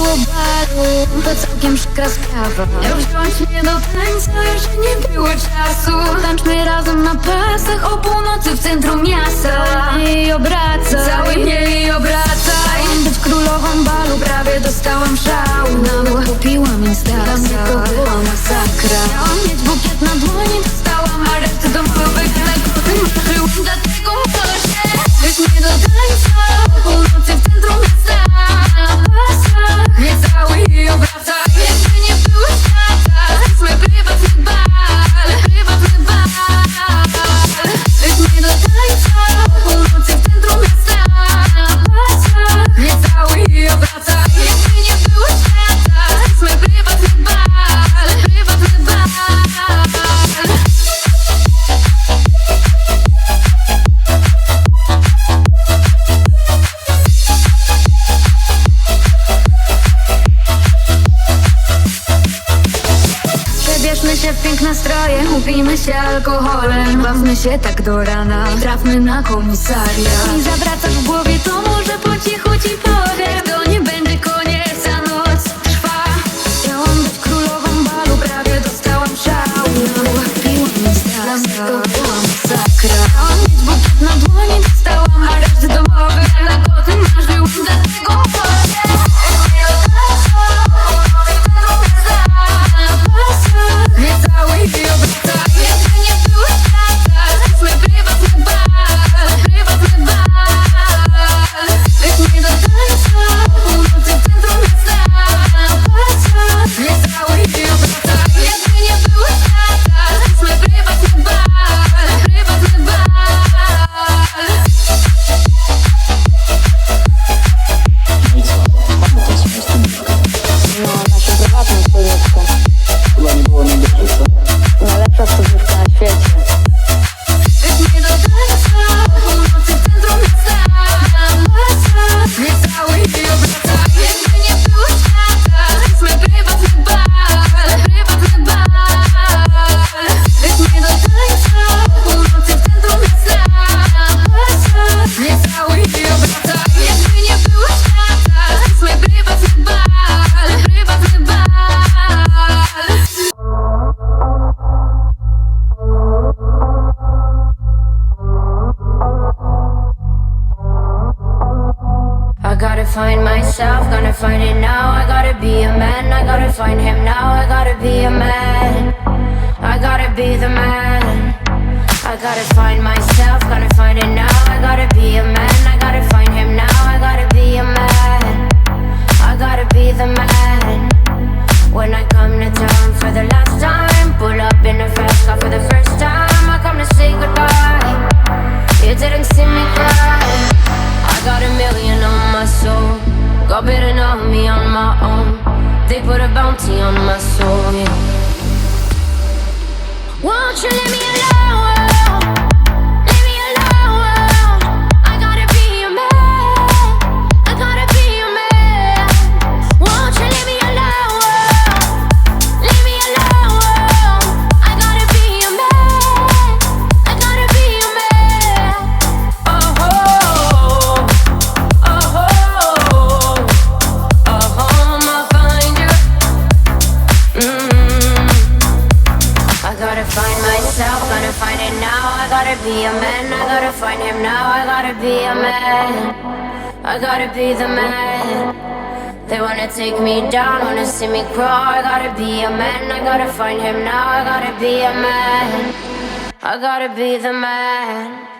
było To całkiem przykra sprawa. Wziąć mnie do tańca, jeszcze nie było czasu. Tańczmy razem na pasach o północy w centrum miasta. I obracaj, cały mnie i obracaj Chciałam być królową balu, prawie dostałam szału. Nawet kupiłam Instaxa, dla mnie to była masakra. Miałam mieć bukiet na dłoni, dostałam areszt domowy. Najpierw tym marzyłam, Ubierzmy się w piękne stroje, upijmy się alkoholem. Bawmy się tak do rana, trafmy na komisariat. I w find myself, gonna find it now. I gotta be a man, I gotta find him. guilty on my soul. Yeah. myself, gonna find it now. I gotta be a man, I gotta find him now. I gotta be a man, I gotta be the man. They wanna take me down, wanna see me crawl. I gotta be a man, I gotta find him now. I gotta be a man, I gotta be the man.